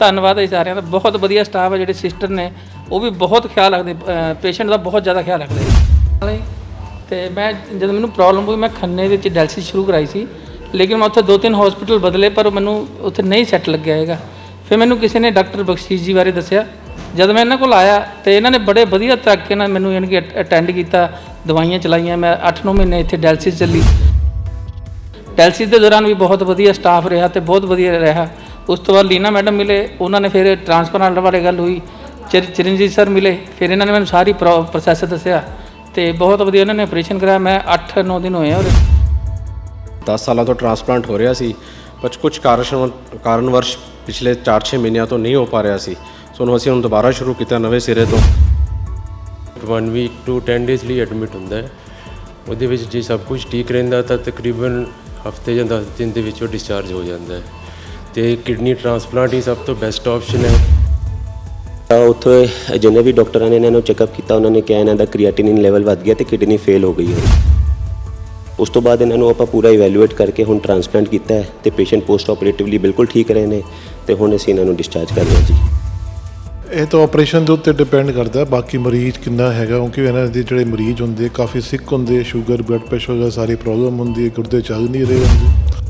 ਧੰਨਵਾਦ ਹੈ ਸਾਰਿਆਂ ਦਾ। ਬਹੁਤ ਵਧੀਆ ਸਟਾਫ ਹੈ ਜਿਹੜੇ ਸਿਸਟਰ ਨੇ। ਉਹ ਵੀ ਬਹੁਤ ਖਿਆਲ ਰੱਖਦੇ ਪੇਸ਼ੈਂਟ ਦਾ ਬਹੁਤ ਜ਼ਿਆਦਾ ਖਿਆਲ ਰੱਖਦੇ ਤੇ ਮੈਂ ਜਦੋਂ ਮੈਨੂੰ ਪ੍ਰੋਬਲਮ ਹੋਈ, ਮੈਂ ਖੰਨੇ ਵਿੱਚ ਡਾਇਲਸਿਸ ਸ਼ੁਰੂ ਕਰਾਈ ਸੀ। ਲੇਕਿਨ ਮੈਂ ਉੱਥੇ ਦੋ ਤਿੰਨ ਹਸਪੀਟਲ ਬਦਲੇ, ਪਰ ਮੈਨੂੰ ਉੱਥੇ ਨਹੀਂ ਸੈੱਟ ਲੱਗਿਆ ਹੈਗਾ। ਫਿਰ ਮੈਨੂੰ ਕਿਸੇ ਨੇ ਡਾਕਟਰ ਬਖਸ਼ੀਸ਼ ਜੀ ਬਾਰੇ ਦੱਸਿਆ। ਜਦ ਮੈਂ ਇਹਨਾਂ ਕੋਲ ਆਇਆ, ਤੇ ਇਹਨਾਂ ਨੇ ਬੜੇ ਵਧੀਆ ਤਰੀਕੇ ਨਾਲ ਮੈਨੂੰ ਯਾਨੀ ਕਿ ਅਟੈਂਡ ਕੀਤਾ, ਦਵਾਈਆਂ ਚਲਾਈਆਂ। ਮੈਂ 8-9 ਮਹੀਨੇ ਇੱਥੇ ਡਾਇਲਸਿਸ ਚੱਲੀ। ਡਾਇਲਸਿਸ ਦੇ ਦੌਰਾਨ ਵੀ ਬਹੁਤ ਵਧੀਆ ਸਟਾਫ ਰਿਹਾ ਤੇ ਬਹੁਤ ਵਧੀਆ ਰਿਹਾ। ਉਸ ਤੋਂ ਬਾਅਦ ਲੀਨਾ ਮੈਡਮ ਮਿਲੇ ਉਹਨਾਂ ਨੇ ਫਿਰ ਟ੍ਰਾਂਸਪਲਾਂਟ ਬਾਰੇ ਗੱਲ ਹੋਈ ਚਿਰ ਚਿਰੰਜੀਤ ਸਰ ਮਿਲੇ ਫਿਰ ਇਹਨਾਂ ਨੇ ਮੈਨੂੰ ਸਾਰੀ ਪ੍ਰੋਸੈਸ ਦੱਸਿਆ ਤੇ ਬਹੁਤ ਵਧੀਆ ਉਹਨਾਂ ਨੇ ਆਪਰੇਸ਼ਨ ਕਰਾਇਆ ਮੈਂ 8-9 ਦਿਨ ਹੋਏ ਆ ਉਹਦੇ। 10 ਸਾਲਾਂ ਤੋਂ ਟਰਾਂਸਪਲਾਂਟ ਹੋ ਰਿਹਾ ਸੀ ਪਰ ਕੁਝ ਕਾਰਨ ਕਾਰਨਵਰਸ਼ ਪਿਛਲੇ 4-6 ਮਹੀਨਿਆਂ ਤੋਂ ਨਹੀਂ ਹੋ ਪਾ ਰਿਹਾ ਸੀ। ਸੋ ਹੁਣ ਅਸੀਂ ਹੁਣ ਦੁਬਾਰਾ ਸ਼ੁਰੂ ਕੀਤਾ ਨਵੇਂ ਸਿਰੇ ਤੋਂ। 1 ਵੀਕ ਟੂ 10 ਡੇਜ਼ ਲਈ ਐਡਮਿਟ ਹੁੰਦਾ ਹੈ। ਉਹਦੇ ਵਿੱਚ ਜੇ ਸਭ ਕੁਝ ਠੀਕ ਰਹਿੰਦਾ ਤਾਂ ਤਕਰੀਬਨ ਹਫ਼ਤੇ ਜਾਂ 10 ਦਿਨ ਦੇ ਵਿੱਚ ਉਹ ਡਿਸਚਾਰਜ ਹੋ ਜਾਂਦਾ ਹੈ। ਤੇ ਕਿਡਨੀ ਟ੍ਰਾਂਸਪਲਾਂਟ ਹੀ ਸਭ ਤੋਂ ਬੈਸਟ ਆਪਸ਼ਨ ਹੈ। ਤਾਂ ਉੱਥੇ ਜਿੰਨੇ ਵੀ ਡਾਕਟਰਾਂ ਨੇ ਇਹਨਾਂ ਨੂੰ ਚੈੱਕਅਪ ਕੀਤਾ ਉਹਨਾਂ ਨੇ ਕਿਹਾ ਇਹਨਾਂ ਦਾ ਕ੍ਰੀਏਟਿਨਿਨ ਲੈਵਲ ਵੱਧ ਗਿਆ ਤੇ ਕਿਡਨੀ ਫੇਲ ਹੋ ਗਈ ਹੈ। ਉਸ ਤੋਂ ਬਾਅਦ ਇਹਨਾਂ ਨੂੰ ਆਪਾਂ ਪੂਰਾ ਇਵੈਲੂਏਟ ਕਰਕੇ ਹੁਣ ਟ੍ਰਾਂਸਪਲਾਂਟ ਕੀਤਾ ਹੈ ਤੇ ਪੇਸ਼ੈਂਟ ਪੋਸਟ ਆਪਰੇਟਿਵਲੀ ਬਿਲਕੁਲ ਠੀਕ ਰਹੇ ਨੇ ਤੇ ਹੁਣ ਅਸੀਂ ਇਹਨਾਂ ਨੂੰ ਡਿਸਚਾਰਜ ਕਰ ਰਹੇ ਹਾਂ ਜੀ। ਇਹ ਤਾਂ ਆਪਰੇਸ਼ਨ ਦੇ ਉੱਤੇ ਡਿਪੈਂਡ ਕਰਦਾ ਹੈ, ਬਾਕੀ ਮਰੀਜ਼ ਕਿੰਨਾ ਹੈਗਾ ਕਿਉਂਕਿ ਇਹਨਾਂ ਦੇ ਜਿਹੜੇ ਮਰੀਜ਼ ਹੁੰਦੇ ਕਾਫੀ ਸਿੱਕ ਹੁੰਦੇ ਸ਼ੂਗਰ ਬਲੱਡ ਪ੍ਰੈਸ਼ਰ ਦਾ ਸਾਰੀ ਪ੍ਰੋਬਲਮ ਹੁੰਦੀ ਹੈ ਗੁਰਦੇ ਚੱਲ ਨਹੀਂ ਰਹੇ ਹੁੰਦੇ।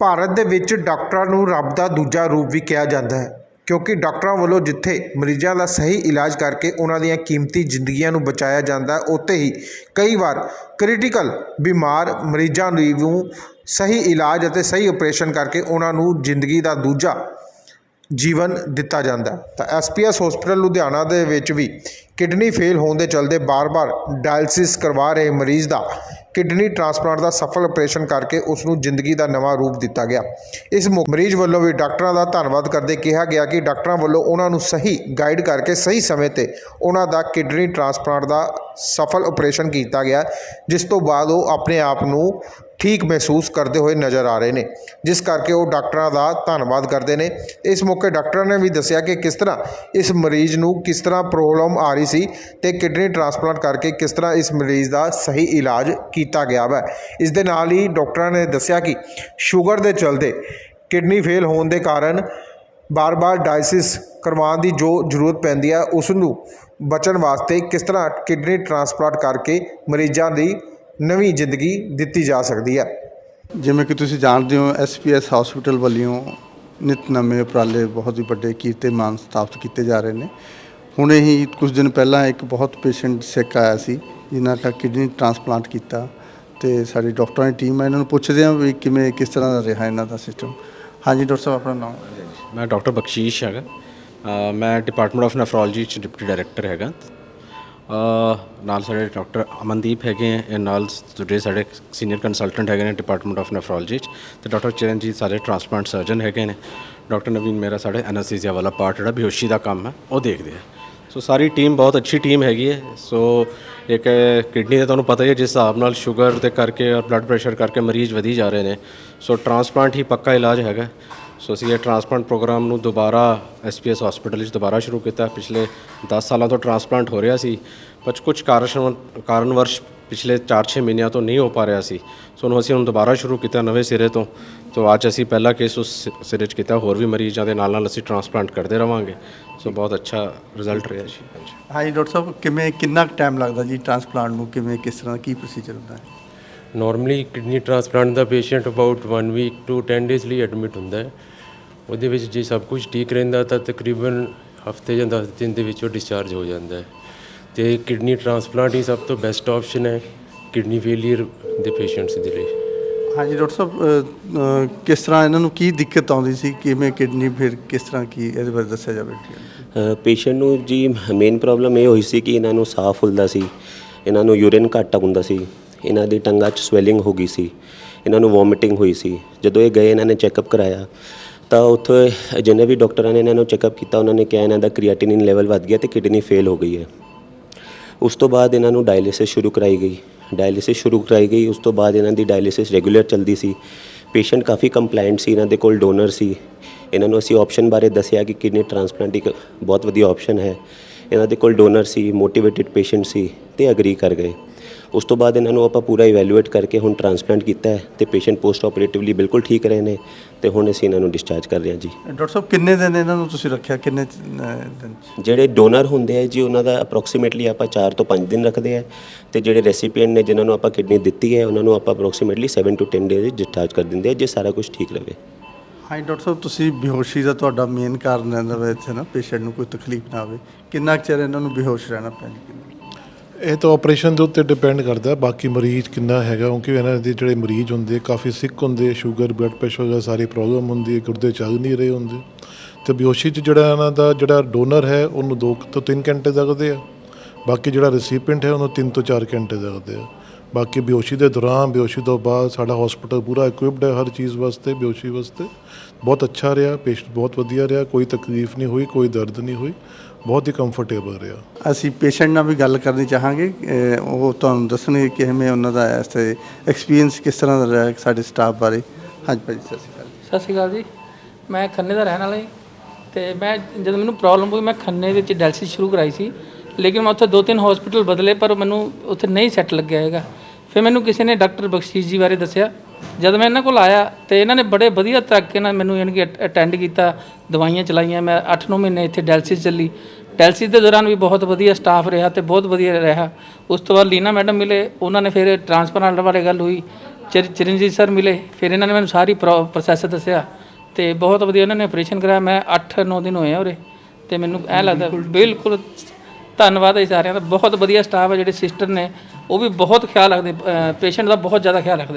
ਭਾਰਤ ਦੇ ਵਿੱਚ ਡਾਕਟਰਾਂ ਨੂੰ ਰੱਬ ਦਾ ਦੂਜਾ ਰੂਪ ਵੀ ਕਿਹਾ ਜਾਂਦਾ ਹੈ, ਕਿਉਂਕਿ ਡਾਕਟਰਾਂ ਵੱਲੋਂ ਜਿੱਥੇ ਮਰੀਜ਼ਾਂ ਦਾ ਸਹੀ ਇਲਾਜ ਕਰਕੇ ਉਹਨਾਂ ਦੀਆਂ ਕੀਮਤੀ ਜ਼ਿੰਦਗੀਆਂ ਨੂੰ ਬਚਾਇਆ ਜਾਂਦਾ, ਉੱਥੇ ਹੀ ਕਈ ਵਾਰ ਕ੍ਰਿਟੀਕਲ ਬਿਮਾਰ ਮਰੀਜ਼ਾਂ ਲਈ ਵੀ ਸਹੀ ਇਲਾਜ ਅਤੇ ਸਹੀ ਆਪਰੇਸ਼ਨ ਕਰਕੇ ਉਹਨਾਂ ਨੂੰ ਜ਼ਿੰਦਗੀ ਦਾ ਦੂਜਾ ਜੀਵਨ ਦਿੱਤਾ ਜਾਂਦਾ ਹੈ। ਤਾਂ ਐਸਪੀਐਸ ਹਸਪੀਟਲ ਲੁਧਿਆਣਾ ਦੇ ਵਿੱਚ ਵੀ ਕਿਡਨੀ ਫੇਲ ਹੋਣ ਦੇ ਚਲਦੇ ਬਾਰ-ਬਾਰ ਡਾਇਲਸਿਸ ਕਰਵਾ ਰਹੇ ਮਰੀਜ਼ ਦਾ, ਕਿਡਨੀ ਟ੍ਰਾਂਸਪਲਾਂਟ ਦਾ ਸਫਲ ਆਪਰੇਸ਼ਨ ਕਰਕੇ ਉਸ ਨੂੰ ਜ਼ਿੰਦਗੀ ਦਾ ਨਵਾਂ ਰੂਪ ਦਿੱਤਾ ਗਿਆ। ਇਸ ਮੌ- ਮਰੀਜ਼ ਵੱਲੋਂ ਵੀ ਡਾਕਟਰਾਂ ਦਾ ਧੰਨਵਾਦ ਕਰਦੇ ਕਿਹਾ ਗਿਆ ਕਿ ਡਾਕਟਰਾਂ ਵੱਲੋਂ ਉਹਨਾਂ ਨੂੰ ਸਹੀ ਗਾਈਡ ਕਰਕੇ ਸਹੀ ਸਮੇਂ ਤੇ ਉਹਨਾਂ ਦਾ ਕਿਡਨੀ ਟ੍ਰਾਂਸਪਲਾਂਟ ਦਾ ਸਫਲ ਆਪਰੇਸ਼ਨ ਕੀਤਾ ਗਿਆ, ਜਿਸ ਤੋਂ ਬਾਅਦ ਉਹ ਆਪਣੇ ਆਪ ਨੂੰ ਠੀਕ ਮਹਿਸੂਸ ਕਰਦੇ ਹੋਏ ਨਜ਼ਰ ਆ ਰਹੇ ਨੇ। ਜਿਸ ਕਰਕੇ ਉਹ ਡਾਕਟਰਾਂ ਦਾ ਧੰਨਵਾਦ ਕਰਦੇ ਨੇ। ਇਸ ਮੌਕੇ ਡਾਕਟਰਾਂ ਨੇ ਵੀ ਦੱਸਿਆ ਕਿ ਕਿਸ ਤਰ੍ਹਾਂ ਇਸ ਮਰੀਜ਼ ਨੂੰ ਕਿਸ ਤਰ੍ਹਾਂ ਪ੍ਰੋਬਲਮ ਆ ਰਹੀ ਸੀ ਤੇ ਕਿਡਨੀ ਟ੍ਰਾਂਸਪਲਾਂਟ ਕਰਕੇ ਕਿਸ ਤਰ੍ਹਾਂ ਇਸ ਮਰੀਜ਼ ਦਾ ਸਹੀ ਇਲਾਜ ਕੀਤਾ ਗਿਆ ਵਾ। ਇਸ ਦੇ ਨਾਲ ਹੀ ਡਾਕਟਰਾਂ ਨੇ ਦੱਸਿਆ ਕਿ ਸ਼ੂਗਰ ਦੇ ਚਲਦੇ ਕਿਡਨੀ ਫੇਲ ਹੋਣ ਦੇ ਕਾਰਨ ਬਾਰ-ਬਾਰ ਡਾਇਸਿਸ ਕਰਵਾਉਣ ਦੀ ਜੋ ਜ਼ਰੂਰਤ ਪੈਂਦੀ ਹੈ ਉਸ ਨੂੰ ਬਚਣ ਵਾਸਤੇ ਕਿਸ ਤਰ੍ਹਾਂ ਕਿਡਨੀ ਟ੍ਰਾਂਸਪਲਾਂਟ ਕਰਕੇ ਮਰੀਜ਼ਾਂ ਦੀ ਨਵੀਂ ਜ਼ਿੰਦਗੀ ਦਿੱਤੀ ਜਾ ਸਕਦੀ ਹੈ ਜਿਵੇਂ ਕਿ ਤੁਸੀਂ ਜਾਣਦੇ ਹੋ ਐਸਪੀਐਸ ਹਸਪੀਟਲ ਵੱਲੋਂ ਨਿਤ ਨਵੇਂ ਉਪਰਾਲੇ ਬਹੁਤ ਹੀ ਵੱਡੇ ਕੀਰਤੀਮਾਨ ਸਥਾਪਿਤ ਕੀਤੇ ਜਾ ਰਹੇ ਨੇ। ਹੁਣੇ ਹੀ ਕੁਝ ਦਿਨ ਪਹਿਲਾਂ ਇੱਕ ਬਹੁਤ ਪੇਸ਼ੈਂਟ ਸਿੱਕ ਆਇਆ ਸੀ, ਜਿਨ੍ਹਾਂ ਦਾ ਕਿਡਨੀ ਟ੍ਰਾਂਸਪਲਾਂਟ ਕੀਤਾ ਤੇ ਸਾਡੀ ਡਾਕਟਰਾਂ ਦੀ ਟੀਮ ਹੈ ਇਹਨਾਂ ਨੂੰ ਪੁੱਛਦੇ ਹਾਂ ਵੀ ਕਿਵੇਂ, ਕਿਸ ਤਰ੍ਹਾਂ ਦਾ ਰਿਹਾ ਇਹਨਾਂ ਦਾ ਸਿਸਟਮ ਹਾਂਜੀ ਡਾਕਟਰ ਸਾਹਿਬ, ਆਪਣਾ ਨਾਮ? ਮੈਂ ਡਾਕਟਰ ਬਖਸ਼ੀਸ਼ ਹੈਗਾ। ਮੈਂ ਡਿਪਾਰਟਮੈਂਟ ਆਫ ਨੈਫਰੋਲੋਜੀ ਚ ਡਿਪਟੀ ਡਾਇਰੈਕਟਰ ਹੈਗਾ। ਨਾਲ ਸਾਡੇ ਡਾਕਟਰ ਅਮਨਦੀਪ ਹੈਗੇ ਹੈ ਇਹ ਨਾਲ ਜਿਹੜੇ ਸਾਡੇ ਸੀਨੀਅਰ ਕੰਸਲਟੈਂਟ ਹੈਗੇ ਨੇ ਡਿਪਾਰਟਮੈਂਟ ਆਫ ਨੈਫਰੋਲੋਜੀ ਚ। ਤੇ ਡਾਕਟਰ ਚਰਨਜੀਤ ਸਾਡੇ ਟ੍ਰਾਂਸਪਲਾਂਟ ਸਰਜਨ ਹੈਗੇ ਨੇ। ਡਾਕਟਰ ਨਵੀਨ ਮੇਰਾ ਸਾਡੇ ਐਨਸਥੀਸੀਆ ਵਾਲਾ ਪਾਰਟ ਜਿਹੜਾ ਬੇਹੋਸ਼ੀ ਦਾ ਕੰਮ ਹੈ, ਉਹ ਦੇਖਦੇ ਆ। ਸੋ ਸਾਰੀ ਟੀਮ ਬਹੁਤ ਅੱਛੀ ਟੀਮ ਹੈਗੀ ਹੈ। ਸੋ ਇੱਕ ਕਿਡਨੀ ਦਾ ਤੁਹਾਨੂੰ ਪਤਾ ਹੀ ਹੈ, ਜਿਸ ਹਿਸਾਬ ਨਾਲ ਸ਼ੂਗਰ ਦੇ ਕਰਕੇ ਔਰ ਬਲੱਡ ਪ੍ਰੈਸ਼ਰ ਕਰਕੇ ਮਰੀਜ਼ ਵਧੀ ਜਾ ਰਹੇ ਨੇ। ਸੋ ਟ੍ਰਾਂਸਪਲਾਂਟ ਹੀ ਪੱਕਾ ਇਲਾਜ ਹੈਗਾ। ਸੋ ਅਸੀਂ ਇਹ ਟ੍ਰਾਂਸਪਲਾਂਟ ਪ੍ਰੋਗਰਾਮ ਨੂੰ ਦੁਬਾਰਾ ਐਸਪੀਐਸ ਹਸਪੀਟਲ ਵਿੱਚ ਦੁਬਾਰਾ ਸ਼ੁਰੂ ਕੀਤਾ। ਪਿਛਲੇ 10 ਸਾਲਾਂ ਤੋਂ ਟ੍ਰਾਂਸਪਲਾਂਟ ਹੋ ਰਿਹਾ ਸੀ, ਪਰ ਕੁਝ ਕਾਰਨ ਕਾਰਨਵਰਸ਼ ਪਿਛਲੇ 4-6 ਮਹੀਨਿਆਂ ਤੋਂ ਨਹੀਂ ਹੋ ਪਾ ਰਿਹਾ ਸੀ। ਸੋ ਹੁਣ ਅਸੀਂ ਹੁਣ ਦੁਬਾਰਾ ਸ਼ੁਰੂ ਕੀਤਾ ਨਵੇਂ ਸਿਰੇ ਤੋਂ। ਤੋਂ ਅੱਜ ਅਸੀਂ ਪਹਿਲਾ ਕੇਸ ਉਸ ਸਿ- ਸਿਰੇ 'ਚ ਕੀਤਾ ਹੋਰ ਵੀ ਮਰੀਜ਼ਾਂ ਦੇ ਨਾਲ ਨਾਲ ਅਸੀਂ ਟ੍ਰਾਂਸਪਲਾਂਟ ਕਰਦੇ ਰਵਾਂਗੇ। ਸੋ ਬਹੁਤ ਅੱਛਾ ਰਿਜ਼ਲਟ ਰਿਹਾ ਜੀ। ਹਾਂਜੀ। ਹਾਂਜੀ ਡਾਕਟਰ ਸਾਹਿਬ ਕਿਵੇਂ ਕਿੰਨਾ ਟਾਈਮ ਲੱਗਦਾ ਜੀ ਟ੍ਰਾਂਸਪਲਾਂਟ ਨੂੰ? ਕਿਵੇਂ ਕਿਸ ਤਰ੍ਹਾਂ ਕੀ ਪ੍ਰੋਸੀਜਰ ਹੁੰਦਾ? ਹੈ normally kidney transplant the patient about 1 week to 10 days ਲਈ ਐਡਮਿਟ ਹੁੰਦਾ ਹੈ। ਉਹਦੇ ਵਿੱਚ ਜੇ ਸਭ ਕੁਝ ਠੀਕ ਰਹਿੰਦਾ ਤਾਂ ਤਕਰੀਬਨ ਹਫ਼ਤੇ ਜਾਂ 10 ਦਿਨ ਦੇ ਵਿੱਚ ਉਹ ਡਿਸਚਾਰਜ ਹੋ ਜਾਂਦਾ ਹੈ। ਤੇ ਕਿਡਨੀ ਟ੍ਰਾਂਸਪਲਾਂਟ ਹੀ ਸਭ ਤੋਂ ਬੈਸਟ ਆਪਸ਼ਨ ਹੈ ਕਿਡਨੀ ਫੇਲਿਅਰ ਦੇ ਪੇਸ਼ੈਂਟਸ ਦੇ ਲਈ। ਹਾਂਜੀ, ਡਾਕਟਰ ਸਾਹਿਬ ਕਿਸ ਤਰ੍ਹਾਂ ਇਹਨਾਂ ਨੂੰ ਕੀ ਦਿੱਕਤ ਆਉਂਦੀ ਸੀ? ਕਿਵੇਂ ਕਿਡਨੀ, ਫਿਰ ਕਿਸ ਤਰ੍ਹਾਂ ਕੀ ਇਹਦੇ ਬਾਰੇ ਦੱਸਿਆ ਜਾਵੇ? ਪੇਸ਼ੈਂਟ ਨੂੰ ਜੀ ਮੇਨ ਪ੍ਰੋਬਲਮ ਇਹ ਹੋਈ ਸੀ ਕਿ ਇਹਨਾਂ ਨੂੰ ਸਾਹ ਫੁੱਲਦਾ ਸੀ, ਇਹਨਾਂ ਨੂੰ ਯੂਰਿਨ ਘੱਟ ਆਉਂਦਾ ਸੀ, ਇਹਨਾਂ ਦੀ ਟੰਗਾਂ 'ਚ ਸਵੈਲਿੰਗ ਹੋ ਗਈ ਸੀ, ਇਹਨਾਂ ਨੂੰ ਵੋਮਿਟਿੰਗ ਹੋਈ ਸੀ। ਜਦੋਂ ਇਹ ਗਏ, ਇਹਨਾਂ ਨੇ ਚੈੱਕਅਪ ਕਰਾਇਆ, ਤਾਂ ਉੱਥੇ ਜਿੰਨੇ ਵੀ ਡਾਕਟਰਾਂ ਨੇ ਇਹਨਾਂ ਨੂੰ ਚੈੱਕਅਪ ਕੀਤਾ, ਉਹਨਾਂ ਨੇ ਕਿਹਾ ਇਹਨਾਂ ਦਾ ਕ੍ਰੀਏਟਿਨਿਨ ਲੈਵਲ ਵੱਧ ਗਿਆ ਤੇ ਕਿਡਨੀ ਫੇਲ ਹੋ ਗਈ ਹੈ। ਉਸ ਤੋਂ ਬਾਅਦ ਇਹਨਾਂ ਨੂੰ ਡਾਇਲਿਸਿਸ ਸ਼ੁਰੂ ਕਰਾਈ ਗਈ। ਡਾਇਲਿਸਿਸ ਸ਼ੁਰੂ ਕਰਾਈ ਗਈ। ਉਸ ਤੋਂ ਬਾਅਦ ਇਹਨਾਂ ਦੀ ਡਾਇਲਿਸਿਸ ਰੈਗੂਲਰ ਚੱਲਦੀ ਸੀ। ਪੇਸ਼ੈਂਟ ਕਾਫੀ ਕੰਪਲਾਈਂਟ ਸੀ, ਇਹਨਾਂ ਦੇ ਕੋਲ ਡੋਨਰ ਸੀ। ਇਹਨਾਂ ਨੂੰ ਅਸੀਂ ਆਪਸ਼ਨ ਬਾਰੇ ਦੱਸਿਆ ਕਿ ਕਿਡਨੀ ਟ੍ਰਾਂਸਪਲਾਂਟ ਇੱਕ ਬਹੁਤ ਵਧੀਆ ਆਪਸ਼ਨ ਹੈ। ਇਹਨਾਂ ਦੇ ਕੋਲ ਡੋਨਰ ਸੀ ਮੋਟੀਵੇਟਿਡ ਪੇਸ਼ੈਂਟ ਸੀ ਤੇ ਅਗਰੀ ਕਰ ਗਏ। ਉਸ ਤੋਂ ਬਾਅਦ ਇਹਨਾਂ ਨੂੰ ਆਪਾਂ ਪੂਰਾ ਇਵੈਲੂਏਟ ਕਰਕੇ ਹੁਣ ਟ੍ਰਾਂਸਪਲਾਂਟ ਕੀਤਾ ਹੈ ਤੇ ਪੇਸ਼ੈਂਟ ਪੋਸਟ ਆਪਰੇਟਿਵਲੀ ਬਿਲਕੁਲ ਠੀਕ ਰਹੇ ਨੇ ਤੇ ਹੁਣ ਅਸੀਂ ਇਹਨਾਂ ਨੂੰ ਡਿਸਚਾਰਜ ਕਰ ਰਹੇ ਹਾਂ ਜੀ। ਡਾਕਟਰ ਸਾਹਿਬ ਕਿੰਨੇ ਦਿਨ ਇਹਨਾਂ ਨੂੰ ਤੁਸੀਂ ਰੱਖਿਆ? ਕਿੰਨੇ ਦਿਨ? ਜਿਹੜੇ ਡੋਨਰ ਹੁੰਦੇ ਆ ਜੀ ਉਹਨਾਂ ਦਾ ਅਪਰੋਕਸੀਮੇਟਲੀ ਆਪਾਂ 4 ਤੋਂ 5 ਦਿਨ ਰੱਖਦੇ ਆ ਤੇ ਜਿਹੜੇ ਰੈਸੀਪੀਐਂਟ ਨੇ ਜਿਨ੍ਹਾਂ ਨੂੰ ਆਪਾਂ ਕਿਡਨੀ ਦਿੱਤੀ ਹੈ ਉਹਨਾਂ ਨੂੰ ਆਪਾਂ ਅਪਰੋਕਸੀਮੇਟਲੀ 7 ਤੋਂ 10 ਡੇਜ਼ ਡਿਸਚਾਰਜ ਕਰ ਦਿੰਦੇ ਆ ਜੇ ਸਾਰਾ ਕੁਝ ਠੀਕ ਰਵੇ ਹਾਂ ਡਾਕਟਰ ਸਾਹਿਬ ਤੁਸੀਂ ਬੇਹੋਸ਼ੀ ਦਾ ਤੁਹਾਡਾ ਮੇਨ ਕਾਰਨ ਰਹਿੰਦਾ ਵਾ ਇੱਥੇ ਨਾ ਪੇਸ਼ੈਂਟ ਨੂੰ ਕੋਈ ਤਕਲੀਫ ਨਾ ਆਵੇ। ਕਿੰਨਾ ਚਿਰ ਇਹਨਾਂ ਨੂੰ ਬੇਹੋਸ਼ ਰਹਿਣਾ ਪੈਂਦਾ? ਇਹ ਤਾਂ ਆਪਰੇਸ਼ਨ ਦੇ ਉੱਤੇ ਡਿਪੈਂਡ ਕਰਦਾ ਬਾਕੀ ਮਰੀਜ਼ ਕਿੰਨਾ ਹੈਗਾ, ਕਿਉਂਕਿ ਇਹਨਾਂ ਦੇ ਜਿਹੜੇ ਮਰੀਜ਼ ਹੁੰਦੇ ਕਾਫੀ ਸਿੱਕ ਹੁੰਦੇ ਸ਼ੂਗਰ ਬਲੱਡ ਪ੍ਰੈਸ਼ਰ ਦਾ ਸਾਰੀ ਪ੍ਰੋਬਲਮ ਹੁੰਦੀ ਹੈ, ਗੁਰਦੇ ਚੱਲ ਨਹੀਂ ਰਹੇ ਹੁੰਦੇ। ਤੇ ਬਿਓਸ਼ੀ 'ਚ ਜਿਹੜਾ ਇਹਨਾਂ ਦਾ ਜਿਹੜਾ ਡੋਨਰ ਹੈ, ਉਹਨੂੰ 2 ਤੋਂ 3 ਘੰਟੇ ਲੱਗਦੇ ਆ। ਬਾਕੀ ਜਿਹੜਾ ਰੈਸੀਪੀਐਂਟ ਹੈ, ਉਹਨੂੰ 3 ਤੋਂ 4 ਘੰਟੇ ਲੱਗਦੇ ਆ। ਬਾਕੀ ਬਿਓਸ਼ੀ ਦੇ ਦੌਰਾਨ ਬਿਓਸ਼ੀ ਤੋਂ ਬਾਅਦ ਸਾਡਾ ਹਸਪੀਟਲ ਪੂਰਾ ਇਕਵਿਪਡ ਹੈ ਹਰ ਚੀਜ਼ ਵਾਸਤੇ ਬਿਓਸ਼ੀ ਵਾਸਤੇ। ਬਹੁਤ ਅੱਛਾ ਰਿਹਾ ਪੇਸ਼ੈਂਟ ਬਹੁਤ ਵਧੀਆ ਰਿਹਾ, ਕੋਈ ਤਕਲੀਫ ਨਹੀਂ ਹੋਈ, ਕੋਈ ਦਰਦ ਨਹੀਂ ਹੋਈ। ਬਹੁਤ ਹੀ ਕੰਫਰਟੇਬਲ ਰਿਹਾ। ਅਸੀਂ ਪੇਸ਼ੈਂਟ ਨਾਲ ਵੀ ਗੱਲ ਕਰਨੀ ਚਾਹਾਂਗੇ ਅਹ ਉਹ ਤੁਹਾਨੂੰ ਦੱਸਣਗੇ ਕਿ ਕਿਵੇਂ ਉਹਨਾਂ ਦਾ ਇਸ ਐਕਸਪੀਰੀਅੰਸ ਕਿਸ ਤਰ੍ਹਾਂ ਦਾ ਰਿਹਾ ਸਾਡੇ ਸਟਾਫ ਬਾਰੇ। ਹਾਂਜੀ ਭਾਈ ਸਤਿ ਸ਼੍ਰੀ ਅਕਾਲ। ਸਤਿ ਸ਼੍ਰੀ ਅਕਾਲ ਜੀ। ਮੈਂ ਖੰਨੇ ਦਾ ਰਹਿਣ ਵਾਲਾ ਜੀ। ਤੇ ਮੈਂ ਜਦੋਂ ਮੈਨੂੰ ਪ੍ਰੋਬਲਮ ਹੋਈ ਮੈਂ ਖੰਨੇ ਵਿੱਚ ਡਾਇਲਸਿਸ ਸ਼ੁਰੂ ਕਰਾਈ ਸੀ। ਲੇਕਿਨ ਮੈਂ ਉੱਥੇ ਦੋ ਤਿੰਨ ਹਸਪੀਟਲ ਬਦਲੇ ਪਰ ਮੈਨੂੰ ਉੱਥੇ ਨਹੀਂ ਸੈੱਟ ਲੱਗਿਆ ਹੈਗਾ। ਫਿਰ ਮੈਨੂੰ ਕਿਸੇ ਨੇ ਡਾਕਟਰ ਬਖਸ਼ੀਸ਼ ਜੀ ਬਾਰੇ ਦੱਸਿਆ। ਜਦ ਮੈਂ ਇਹਨਾਂ ਕੋਲ ਆਇਆ ਤੇ ਇਹਨਾਂ ਨੇ ਬੜੇ ਵਧੀਆ ਤਰੀਕੇ ਨਾਲ ਮੈਨੂੰ ਯਾਨੀ ਕਿ ਅਟੈਂਡ ਕੀਤਾ ਦਵਾਈਆਂ ਚਲਾਈਆਂ ਮੈਂ 8-9 ਮਹੀਨੇ ਇੱਥੇ ਡਾਇਲਸਿਸ ਚੱਲੀ। ਡਾਇਲਸਿਸ ਦੇ ਦੌਰਾਨ ਵੀ ਬਹੁਤ ਵਧੀਆ ਸਟਾਫ ਰਿਹਾ ਤੇ ਬਹੁਤ ਵਧੀਆ ਰਿਹਾ। ਉਸ ਤੋਂ ਬਾਅਦ ਲੀਨਾ ਮੈਡਮ ਮਿਲੇ ਉਹਨਾਂ ਨੇ ਫਿਰ ਟ੍ਰਾਂਸਪਲਾਂਟ ਬਾਰੇ ਗੱਲ ਹੋਈ ਚਿਰ- ਚਿਰੰਜੀਤ ਸਰ ਮਿਲੇ ਫਿਰ ਇਹਨਾਂ ਨੇ ਮੈਨੂੰ ਸਾਰੀ ਪ੍ਰੋਸੈਸ ਦੱਸਿਆ ਤੇ ਬਹੁਤ ਵਧੀਆ ਇਹਨਾਂ ਨੇ ਆਪਰੇਸ਼ਨ ਕਰਾਇਆ। ਮੈਂ 8-9 ਦਿਨ ਹੋਏ ਆ ਉਰੇ ਤੇ ਮੈਨੂੰ ਐ ਲੱਗਦਾ ਬਿਲਕੁਲ ਧੰਨਵਾਦ ਹੈ ਸਾਰਿਆਂ ਦਾ। ਬਹੁਤ ਵਧੀਆ ਸਟਾਫ ਹੈ ਜਿਹੜੇ ਸਿਸਟਰ ਨੇ ਉਹ ਵੀ ਬਹੁਤ ਖਿਆਲ ਰੱਖਦੇ ਪੇਸ਼ੈਂਟ ਦਾ ਬਹੁਤ ਜ਼ਿਆਦਾ ਖਿਆਲ ਰੱਖਦੇ